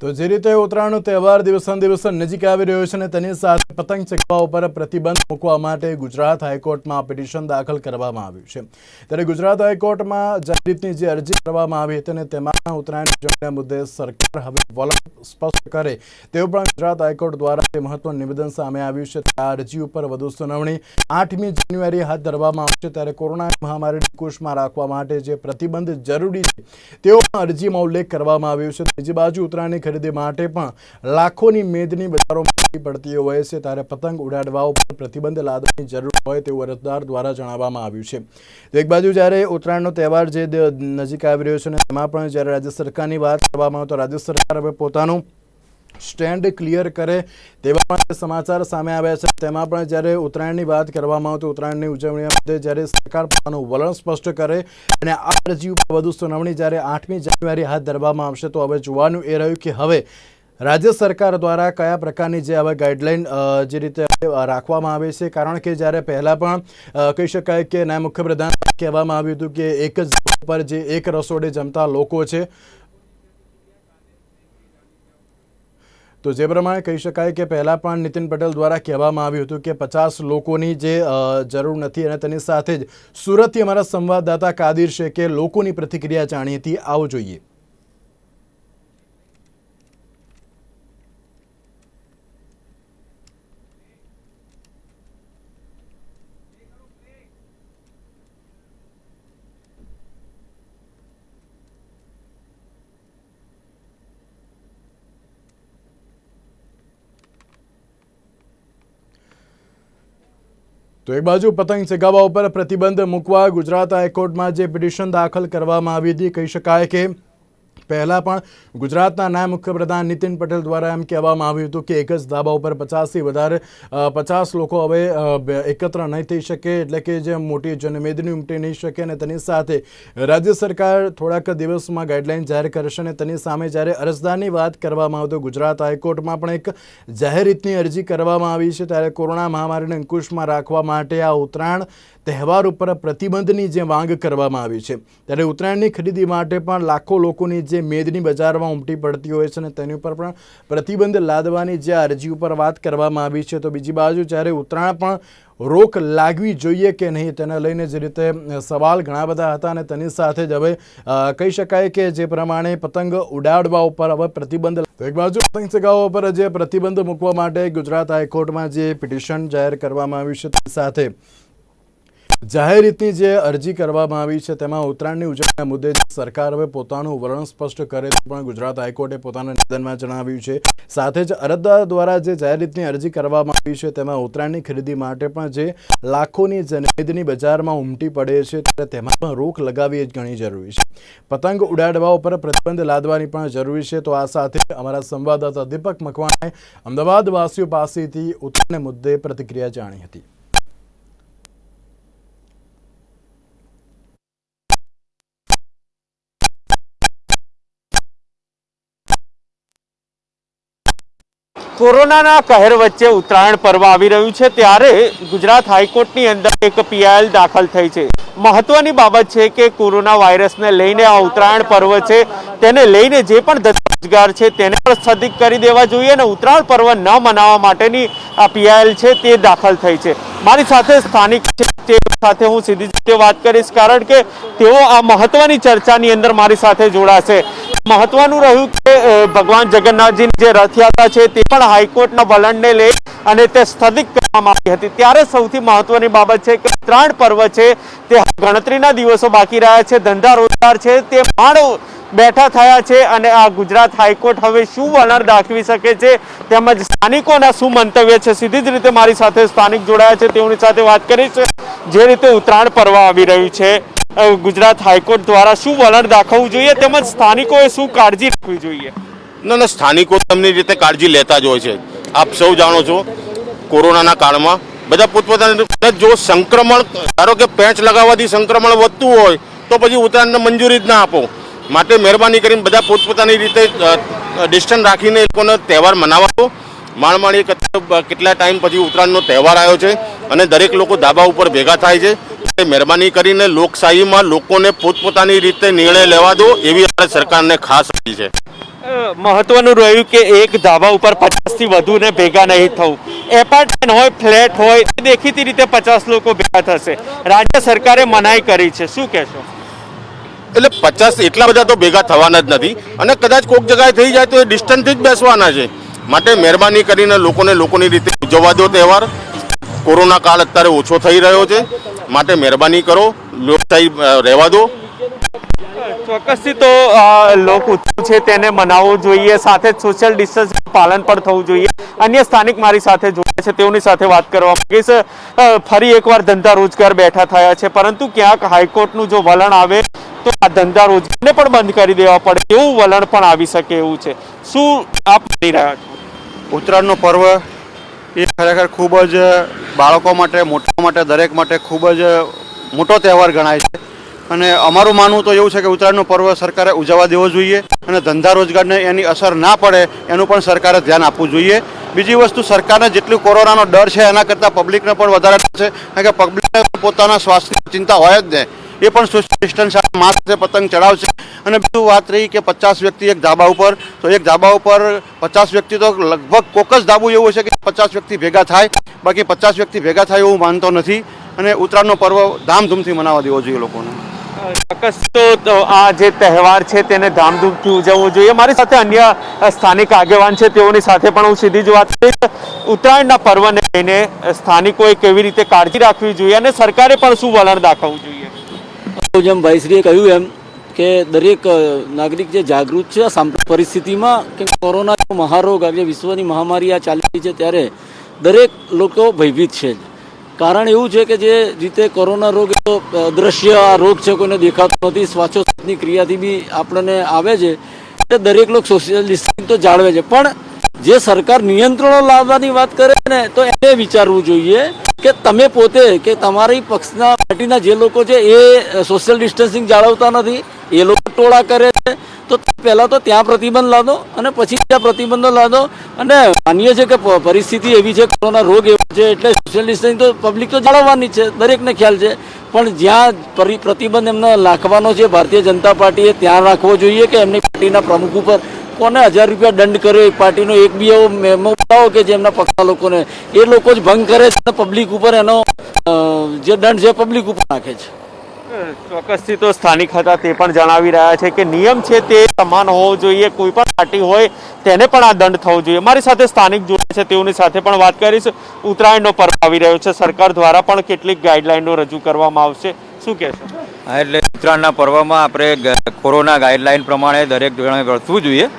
તો જે રીતે ઉત્તરાયણનો તહેવાર દિવસે દિવસે નજીક આવી રહ્યો છે અને તેની સાથે પતંગ ચકવા ઉપર પ્રતિબંધ મૂકવા માટે ગુજરાત હાઈકોર્ટમાં પિટિશન દાખલ કરવામાં આવ્યું છે. ત્યારે ગુજરાત હાઈકોર્ટમાં જે રીતની જે અરજી કરવામાં આવી હતી અને તેમાં ઉત્તરાયણ ઉજવણીના મુદ્દે સરકાર હવે વલણ સ્પષ્ટ કરે તે પણ ગુજરાત હાઈકોર્ટ દ્વારા જે મહત્વનું નિવેદન સામે આવ્યું છે. આ અરજી ઉપર વધુ સુનાવણી આઠમી જાન્યુઆરી હાથ ધરવામાં આવશે. ત્યારે કોરોના મહામારીને કુશમાં રાખવા માટે જે પ્રતિબંધ જરૂરી છે તેઓ પણ અરજીમાં ઉલ્લેખ કરવામાં આવ્યો છે. બીજી બાજુ ઉત્તરાયણની ખરીદી માટે પણ લાખોની મેદની બજારોમાં પડતી હોય છે. ત્યારે પતંગ ઉડાડવા ઉપર પ્રતિબંધ લાદવાની જરૂર હોય તેવું અરજદાર દ્વારા જણાવવામાં આવ્યું છે. તો એક બાજુ જ્યારે ઉત્તરાયણનો તહેવાર જે નજીક આવી રહ્યો છે તેમાં પણ જ્યારે રાજ્ય સરકારની વાત કરવામાં આવે તો રાજ્ય સરકાર હવે પોતાનું સ્ટેન્ડ ક્લિયર કરે તેવા પણ સમાચાર સામે આવ્યા છે. તેમાં પણ જ્યારે ઉત્તરાયણની વાત કરવામાં આવતી, ઉત્તરાયણની ઉજવણી મુદ્દે જ્યારે સરકાર પોતાનું વલણ સ્પષ્ટ કરે અને આ અરજી ઉપર વધુ સુનાવણી જ્યારે આઠમી જાન્યુઆરી હાથ ધરવામાં આવશે, તો હવે જોવાનું એ રહ્યું કે હવે રાજ્ય સરકાર દ્વારા કયા પ્રકારની જે હવે ગાઈડલાઈન જે રીતે રાખવામાં આવે છે. કારણ કે જ્યારે પહેલાં પણ કહી શકાય કે નાયબ મુખ્યપ્રધાન કહેવામાં આવ્યું હતું કે એક જ પર જે એક રસોડે જમતા લોકો છે. તો જે પ્રમાણે કહી શકાય કે પહેલાં પણ નીતિન પટેલ દ્વારા કહેવામાં આવ્યું હતું કે પચાસ લોકોની જે જરૂર નથી અને તેની સાથે જ સુરતથી અમારા સંવાદદાતા કાદિર શેખે લોકોની પ્રતિક્રિયા જાણી હતી. આવો જોઈએ. તો એક બાજુ પતંગ ચગાવવા ઉપર પ્રતિબંધ મૂકવા ગુજરાત હાઈકોર્ટમાં જે પિટિશન દાખલ કરવામાં આવી હતી, કહી શકાય કે પહેલાં પણ ગુજરાતના નાયબ મુખ્યપ્રધાન નીતિન પટેલ દ્વારા એમ કહેવામાં આવ્યું હતું કે એક જ ધાબા ઉપર પચાસથી વધારે પચાસ લોકો હવે એકત્ર નહીં થઈ શકે, એટલે કે જે મોટી જનમેદની ઉમટી નહીં શકે અને તેની સાથે રાજ્ય સરકાર થોડાક દિવસમાં ગાઈડલાઇન જાહેર કરશે અને તેની સામે જ્યારે અરજદારની વાત કરવામાં આવતો ગુજરાત હાઈકોર્ટમાં પણ એક જાહેર રીતની અરજી કરવામાં આવી છે, ત્યારે કોરોના મહામારીને અંકુશમાં રાખવા માટે આ ઉત્તરાયણ તહેવાર ઉપર પ્રતિબંધની જે માંગ કરવામાં આવી છે, ત્યારે ઉત્તરાયણની ખરીદી માટે પણ લાખો લોકોની જે મેદની બજારમાં ઉમટી પડતી હોય છે અને તેની ઉપર પણ પ્રતિબંધ લાદવાની જે અરજી ઉપર વાત કરવામાં આવી છે, તો બીજી બાજુ જ્યારે ઉત્તરાયણ પણ રોક લાગવી જોઈએ કે નહીં, તેને લઈને જે રીતે સવાલ ઘણા બધા હતા અને તેની સાથે જ હવે કહી શકાય કે જે પ્રમાણે પતંગ ઉડાડવા ઉપર હવે પ્રતિબંધ એક બાજુ પતંગ ચગાવવા ઉપર જે પ્રતિબંધ મૂકવા માટે ગુજરાત હાઈકોર્ટમાં જે પિટિશન જાહેર કરવામાં આવ્યું છે તે સાથે જાહેર રીતની જે અરજી કરવામાં આવી છે, તેમાં ઉત્તરાયણની ઉજવણીના મુદ્દે સરકાર પોતાનું વલણ સ્પષ્ટ કરે પણ ગુજરાત હાઈકોર્ટે પોતાના નિવેદનમાં જણાવ્યું છે. સાથે જ અરજદાર દ્વારા જે જાહેર રીતની અરજી કરવામાં આવી છે, તેમાં ઉત્તરાયણની ખરીદી માટે પણ જે લાખોની જનમેદની બજારમાં ઉમટી પડે છે, ત્યારે તેમાં પણ રોક લગાવવી જ ઘણી જરૂરી છે. પતંગ ઉડાડવા ઉપર પ્રતિબંધ લાદવાની પણ જરૂરી છે. તો આ સાથે અમારા સંવાદદાતા દીપક મકવાણાએ અમદાવાદવાસીઓ પાસેથી ઉત્તરાયણ મુદ્દે પ્રતિક્રિયા જાણી હતી. કોરોનાના કહેર વચ્ચે ઉત્તરાયણ પર્વ આવી રહ્યું છે ત્યારે ગુજરાત હાઈકોર્ટની અંદર એક પીઆઈએલ દાખલ થઈ છે. મહત્વની બાબત છે કે કોરોના વાયરસને લઈને આ ઉત્તરાયણ પર્વ છે. તેને લઈને જે પણ ધંધા છે તેને પણ સ્થગિત કરી દેવા જોઈએ અને ઉત્તરાયણ પર્વ ન મનાવવા માટેની આ પીઆઈએલ છે તે દાખલ થઈ છે. મારી સાથે સ્થાનિક છે તે સાથે હું સીધી રીતે વાત કરીશ કારણ કે તેઓ આ મહત્વની ચર્ચાની અંદર મારી સાથે જોડાશે. મહત્વનું રહ્યું કે ભગવાન જગન્નાથજીની જે રથયાત્રા છે તે પણ હાઈકોર્ટના વલણને લઈ અને તે સ્થગિત કરવામાં આવી હતી. ત્યારે સૌથી મહત્વની બાબત છે કે ઉત્તરાયણ પર્વ છે તે ગણતરીના દિવસો બાકી રહ્યા છે. ધંધા રોજગાર છે તે માંડ બેઠા થયા છે અને આ ગુજરાત હાઈકોર્ટ હવે શું વલણ દાખવી શકે છે? તેમજ સ્થાનિકોના શું મંતવ્ય છે? સીધી જ રીતે મારી સાથે સ્થાનિક જોડાયા છે તેઓની સાથે વાત કરીશ જે રીતે ઉત્તરાયણ પર્વ આવી રહ્યું છે ગુજરાત હાઈકોર્ટ દ્વારા શું વલણ દાખવવું જોઈએ? તેમજ સ્થાનિકોએ શું કાળજી રાખવી જોઈએ? ના ના, સ્થાનિકો તેમની રીતે કાળજી લેતા જ હોય છે. આપ સૌ જાણો છો, કોરોનાના કાળમાં બધા પોતપોતાની જો સંક્રમણ, ધારો કે પેંચ લગાવવાથી સંક્રમણ વધતું હોય, તો પછી ઉત્તરાયણને મંજૂરી જ ના આપો. માટે મહેરબાની કરીને બધા પોતપોતાની રીતે ડિસ્ટન્સ રાખીને એ લોકોનો તહેવાર મનાવવો માણમાણી એક કેટલા ટાઈમ પછી ઉત્તરાયણનો તહેવાર આવ્યો છે અને દરેક લોકો ધાબા ઉપર ભેગા થાય છે. મહેરબાની કરીને લોકશાહીમાં લોકોને પોતપોતાની રીતે નિર્ણય લેવા દો એવી આપણે સરકારને ખાસ અપીલ છે. મહત્વનું રહ્યું કે એક ધાબા ઉપર પચાસથી વધુ ને ભેગા નહીં થવું. એપાર્ટમેન્ટ હોય, ફ્લેટ હોય દેખીતી રીતે પચાસ લોકો ભેગા થશે. રાજ્ય સરકારે મનાઈ કરી છે. શું કહેશો? એટલે પચાસ એટલા બધા તો ભેગા થવાના જ નથી. અને કદાચ કોઈક જગ્યાએ થઈ જાય તો એ ડિસ્ટન્સથી જ બેસવાના છે. માટે મહેરબાની કરીને લોકોને લોકોની રીતે ઉજવવા દો તહેવાર. કોરોના કાળ અત્યારે ઓછો થઈ રહ્યો છે. માટે મહેરબાની કરો. લોકશાહી રહેવા દો. ચોક્કસથી તો લોક ઉત્સવ છે તેને મનાવવું જોઈએ. સાથે જ સોશિયલ ડિસ્ટન્સ પાલન પણ થવું જોઈએ. અન્ય સ્થાનિક મારી સાથે જોડાય છે. તેઓની સાથે વાત કરવા માંગીશ. ફરી એકવાર ધંધા રોજગાર બેઠા થયા છે. પરંતુ ક્યાંક હાઈકોર્ટનું જો વલણ આવે, તો આ ધંધા રોજગારને પણ બંધ કરી દેવા પડે. એવું વલણ પણ આવી શકે એવું છે. શું આપ માની રહ્યા છો? ઉત્તરાયણનો પર્વ એ ખરેખર ખૂબ જ બાળકો માટે મોટા માટે, દરેક માટે ખૂબ જ મોટો તહેવાર ગણાય છે. અને અમારું માનવું તો એવું છે કે ઉત્તરાયણનો પર્વ સરકારે ઉજવવા દેવો જોઈએ અને ધંધા રોજગારને એની અસર ના પડે એનું પણ સરકારે ધ્યાન આપવું જોઈએ. બીજી વસ્તુ, સરકારને જેટલું કોરોનાનો ડર છે એના કરતાં પબ્લિકને પણ વધારે ડર છે, કારણ કે પબ્લિકને પોતાના સ્વાસ્થ્યની ચિંતા હોય જ ને. એ પણ સોશિયલ ડિસ્ટન્સ માસ્ક પતંગ ચડાવશે. અને બીજું વાત રહી કે પચાસ વ્યક્તિ એક ધાબા ઉપર. તો એક ધાબા ઉપર પચાસ વ્યક્તિ તો લગભગ કોક જ ધાબું એવું છે કે પચાસ વ્યક્તિ ભેગા થાય. બાકી પચાસ વ્યક્તિ ભેગા થાય એવું માનતો નથી. અને ઉત્તરાયણનો પર્વ ધામધૂમથી મનાવવા દેવો જોઈએ લોકોને. ચોક્કસ. તો આ જે તહેવાર છે તેને ધામધૂમથી ઉજવવો જોઈએ. મારી સાથે અન્ય સ્થાનિક આગેવાન છે, તેઓની સાથે પણ હું સીધી જ વાત કરીશ. ઉત્તરાયણના પર્વને લઈને સ્થાનિકોએ કેવી રીતે કાળજી રાખવી જોઈએ અને સરકારે પણ શું વલણ દાખવવું જોઈએ? જેમ ભાઈશ્રીએ કહ્યું એમ કે દરેક નાગરિક જે જાગૃત છે સાંપ્રત પરિસ્થિતિમાં કે કોરોના મહારોગ આજે વિશ્વની મહામારી આ ચાલી રહી છે, ત્યારે દરેક લોકો ભયભીત છે. કારણ એવું છે કે જે રીતે કોરોના રોગ દ્રશ્ય આ રોગ છે કોઈને દેખાતો નથી શ્વાસોશ્વાસની ક્રિયાથી બી આપણને આવે છે એટલે દરેક લોકો સોશિયલ ડિસ્ટન્સિંગ તો જાળવે છે. પણ જે સરકાર નિયંત્રણો લાવવાની વાત કરે ને, તો એને વિચારવું જોઈએ કે તમે પોતે, કે તમારી પક્ષના, પાર્ટીના જે લોકો છે એ સોશિયલ ડિસ્ટન્સિંગ જાળવતા નથી, એ લોકો ટોળા કરે છે તો પહેલાં તો ત્યાં પ્રતિબંધ લાદો અને પછી ત્યાં પ્રતિબંધો લાદો. અને માનીએ છે કે પરિસ્થિતિ એવી છે, કોરોના રોગ એવો છે, એટલે સોશિયલ ડિસ્ટન્સિંગ તો પબ્લિક તો જાળવવાની જ છે, દરેકને ખ્યાલ છે. પણ જ્યાં પરી- પ્રતિબંધ એમને નાખવાનો છે, ભારતીય જનતા પાર્ટીએ ત્યાં રાખવો જોઈએ કે એમની પાર્ટીના પ્રમુખ ઉપર કોને હજાર રૂપિયા દંડ કર્યો એ પાર્ટીનો એક બી એવો મેમો બતાવો કે જેમના પક્ષના લોકોને. એ લોકો જ ભંગ કરે છે પબ્લિક ઉપર એનો જે દંડ છે પબ્લિક ઉપર નાખે છે. ચોક્કસથી તો સ્થાનિક હતા તે પણ જણાવી રહ્યા છે કે નિયમ છે તે સમાન હોવો જોઈએ, કોઈ પણ પાર્ટી હોય તેને પણ આ દંડ થવો જોઈએ. મારી સાથે સ્થાનિક જોડે છે, તેઓની સાથે પણ વાત કરીશ. ઉત્તરાયણનો પર્વ આવી રહ્યો છે, સરકાર દ્વારા પણ કેટલીક ગાઈડલાઈનો રજૂ કરવામાં આવશે. શું કહેશો હા, એટલે ઉત્તરાયણના પર્વમાં આપણે કોરોના ગાઈડલાઈન પ્રમાણે દરેક જણાએ વર્તવું જોઈએ.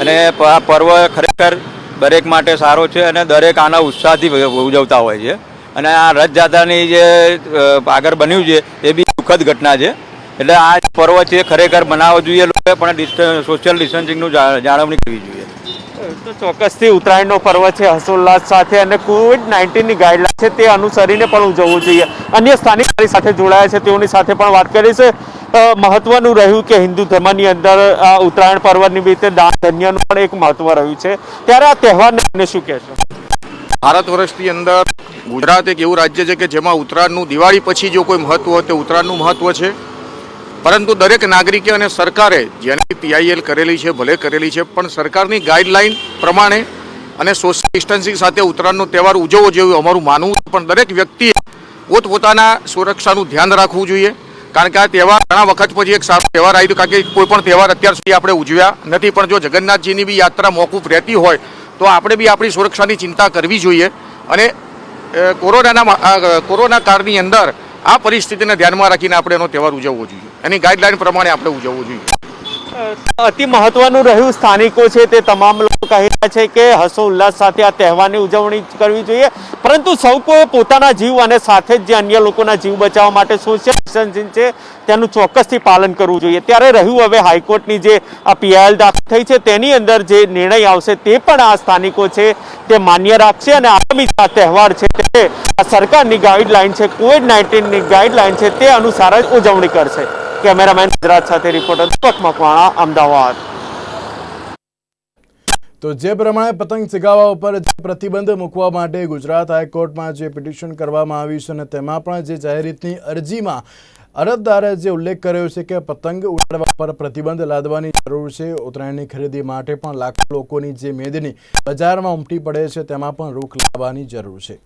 અને આ પર્વ ખરેખર દરેક માટે સારો છે અને દરેક આના ઉત્સાહથી ઉજવતા હોય છે. અને આ રથયાત્રાની જે આગળ બન્યું છે એ બી દુઃખદ ઘટના છે. એટલે આ પર્વ છે ખરેખર મનાવવો જોઈએ લોકોએ પણ સોશિયલ ડિસ્ટન્સિંગનું જાળવણી કરવી જોઈએ. તો ચોક્કસથી ઉત્તરાયણનો પર્વ છે હર્ષોલ્લાસ સાથે અને કોવિડ નાઇન્ટીનની ગાઈડલાઇન છે તે અનુસરીને પણ ઉજવવું જોઈએ. અન્ય સ્થાનિક સાથે જોડાયા છે તેઓની સાથે પણ વાત કરી છે. મહત્વનું રહ્યું કે હિન્દુ ધર્મની અંદર આ ઉત્તરાયણ પર્વ નિમિત્તે દાન ધન્યનું પણ એક મહત્વ રહ્યું છે. ત્યારે આ તહેવારને શું કહેશો? ભારત વર્ષની અંદર ગુજરાત એક એવું રાજ્ય છે કે જેમાં ઉત્તરાયણનું દિવાળી પછી જો કોઈ મહત્વ હોય તો ઉત્તરાયણનું મહત્વ છે. પરંતુ દરેક નાગરિકે અને સરકારે જેની પીઆઈએલ કરેલી છે, ભલે કરેલી છે, પણ સરકારની ગાઈડલાઈન પ્રમાણે અને સોશિયલ ડિસ્ટન્સિંગ સાથે ઉત્તરાયણનો તહેવાર ઉજવવો જોઈએ અમારું માનવું છે. પણ દરેક વ્યક્તિએ પોતપોતાના સુરક્ષાનું ધ્યાન રાખવું જોઈએ. કારણ કે આ તહેવાર ઘણા વખત પછી એક સારો તહેવાર આવી કારણ કે કોઈ પણ તહેવાર અત્યાર સુધી આપણે ઉજવ્યા નથી. પણ જો જગન્નાથજીની બી યાત્રા મોકૂફ રહેતી હોય તો આપણે બી આપણી સુરક્ષાની ચિંતા કરવી જોઈએ. અને કોરોનાના કોરોના કાળની અંદર આ પરિસ્થિતિને ધ્યાનમાં રાખીને આપણે એનો તહેવાર ઉજવવો જોઈએ. એની ગાઈડલાઈન પ્રમાણે આપણે ઉજવવો જોઈએ. અતિ મહત્વનું રહ્યું સ્થાનિકો છે તે તમામ કહી રહ્યા છે કે હર્ષો ઉલ્લાસ સાથે આ તહેવારની ઉજવણી કરવી જોઈએ. પરંતુ સૌ કોઈ પોતાના જીવ અને સાથે જ જે અન્ય લોકોના જીવ બચાવવા માટે સોશિયલ ડિસ્ટન્સિંગ છે, તેનું ચોક્કસથી પાલન કરવું જોઈએ. ત્યારે રહ્યું હવે હાઈકોર્ટની જે આ પીઆઈએલ દાખલ થઈ છે, તેની અંદર જે નિર્ણય આવશે તે પણ આ સ્થાનિકો છે તે માન્ય રાખશે અને આગામી આ તહેવાર છે તે આ સરકારની ગાઈડલાઈન છે, કોવિડ નાઇન્ટીનની ગાઈડલાઈન છે તે અનુસાર જ ઉજવણી કરશે. કેમેરામેન ગુજરાત સાથે રિપોર્ટર દીપક મકવાણા, અમદાવાદ. તો જે પ્રમાણે પતંગ ચગાવવા ઉપર પ્રતિબંધ મૂકવા માટે ગુજરાત હાઈકોર્ટમાં જે પિટિશન કરવામાં આવી છે અને તેમાં પણ જે જાહેરીતની અરજીમાં અરજદારે જે ઉલ્લેખ કર્યો છે કે પતંગ ઉડાડવા પર પ્રતિબંધ લાદવાની જરૂર છે. ઉત્તરાયણની ખરીદી માટે પણ લાખો લોકોની જે મેદની બજારમાં ઉમટી પડે છે, તેમાં પણ રોક લાવવાની જરૂર છે.